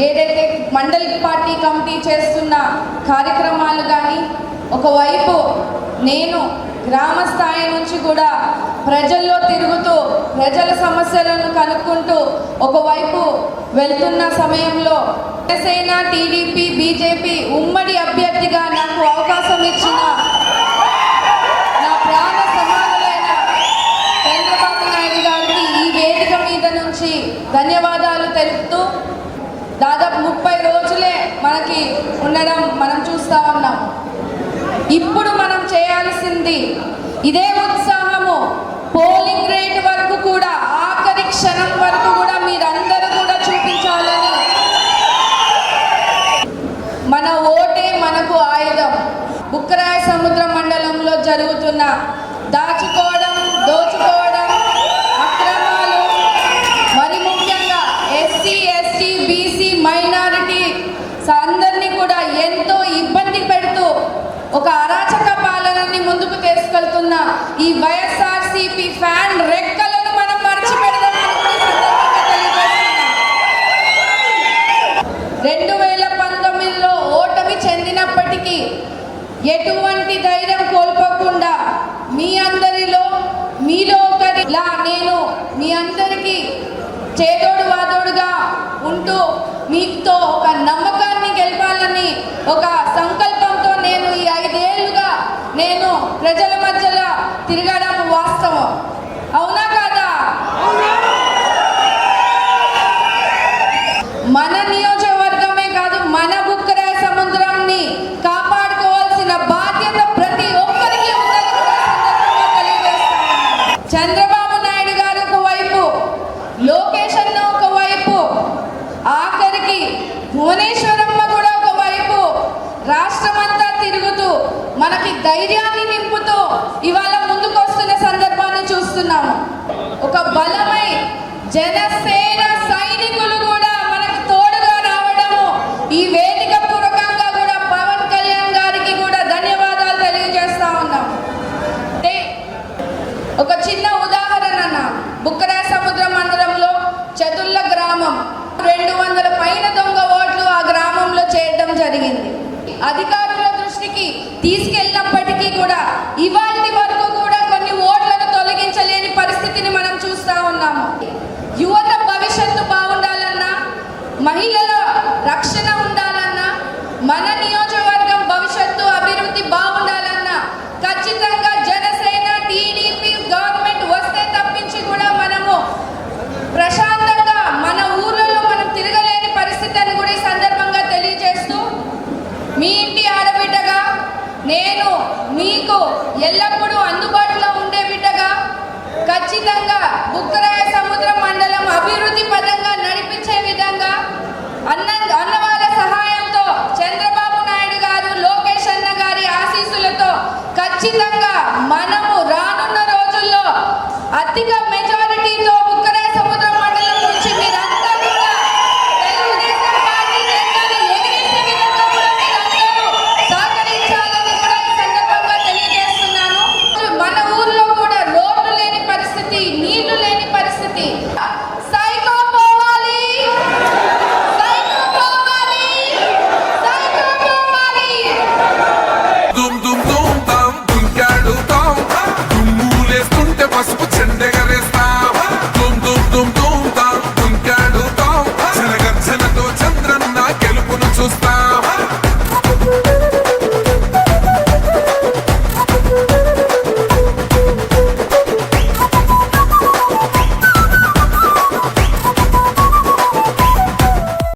ఏదైతే మండలి party committee చేస్తున్న కార్యక్రమాలు కానీ ఒకవైపు నేను గ్రామ స్థాయి నుంచి కూడా ప్రజల్లో తిరుగుతూ ప్రజల సమస్యలను కనుక్కుంటూ ఒకవైపు వెళ్తున్న సమయంలో జనసేన టీడీపీ బీజేపీ ఉమ్మడి అభ్యర్థిగా నాకు అవకాశం ఇచ్చిన నా ప్రాణ సమానులైన చంద్రబాబు నాయుడు గారికి ఈ వేదిక మీద నుంచి ధన్యవాదాలు తెలుపుతూ దాదాపు ముప్పై రోజులే మనకి ఉండడం మనం చూస్తా ఉన్నాం. ఇప్పుడు మనం చేయాల్సింది ఇదే ఉత్సాహము. పోలింగ్ రేట్ వరకు కూడా ఆఖరి క్షణం వరకు కూడా మీరందరూ కూడా చూపించాలని. మన ఓటే మనకు ఆయుధం. ఉక్రాయ సముద్ర మండలంలో జరుగుతున్న దాచుకోవడం తీసుకెళ్తున్న ఈ వైఎస్ఆర్సీపీ ఫ్యాన్ రెక్కలను మనం మర్చిపెడదాం రెండు వేల పంతొమ్మిదిలో ఓటమి చెందినప్పటికీ ఎటువంటి ధైర్యం కోల్పోకుండా మీ అందరిలో మీలో ఒకరిలా నేను మీ అందరికీ చేదోడు వాదోడుగా ఉంటూ మీతో ఒక నమ్మకాన్ని గెలపాలని ఒక భువనేశ్వరమ్మ కూడా ఒకవైపు రాష్ట్రమంతా తిరుగుతూ మనకి ధైర్యాన్ని నింపుతూ ఇవాళ ముందుకొస్తున్న సందర్భాన్ని చూస్తున్నాము. ఒక బలమై జనసేన సైనికులు కూడా మనకు తోడుగా రావడము ఈ వేదిక పూర్వకంగా కూడా పవన్ కళ్యాణ్ గారికి కూడా ధన్యవాదాలు తెలియజేస్తా ఉన్నాం అంటే ఒక చిన్న ఉదాహరణ అన్న బుక్కరాయ సముద్ర మండలంలో చతుల్ల గ్రామం రెండు వందల పైన దొంగ ఓట్లు ఆ గ్రామంలో చేయడం జరిగింది అధికారుల దృష్టికి తీసుకెళ్ళినప్పటికీ కూడా ఇవాళ prácticamente